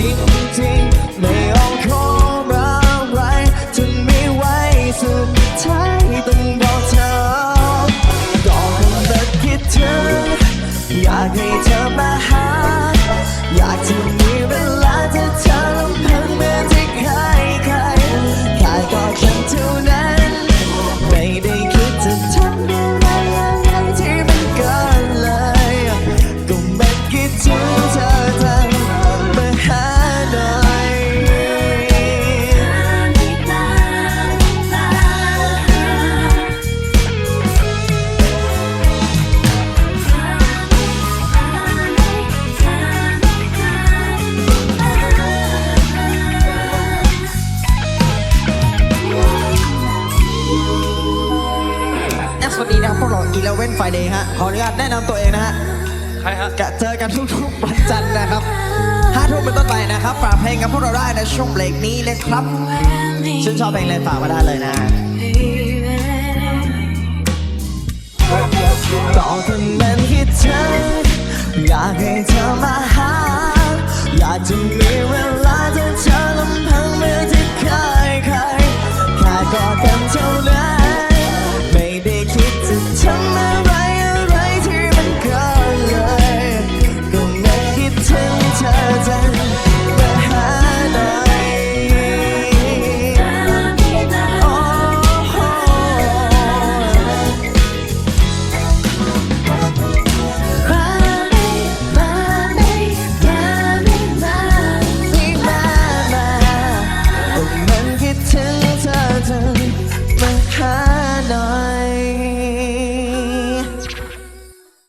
ริงจริงๆไม่เอาของอะไรจนไม่ไหวสุดท้ายต้องบอกเธอก็คงแต่คิดถึงอยากให้เธอมาหา อยากจะ วัสดีนะครับพวกเราอีเลเว่นไฟเดย์ฮะ ขออนุญาตแนะนำตัวเองนะฮะ ใครฮะกะเจอกันทุกๆวันจันทร์นะครับห้าทุ่มเป็นต้นไปนะครับ ฝากเพลงกับพวกเราได้ในช่วงเบรกนี้นะครับฉันชอบเพลงอะไรฝากมาได้เลยนะต่อถึงเป็นคิดถึงอยากให้เธอมา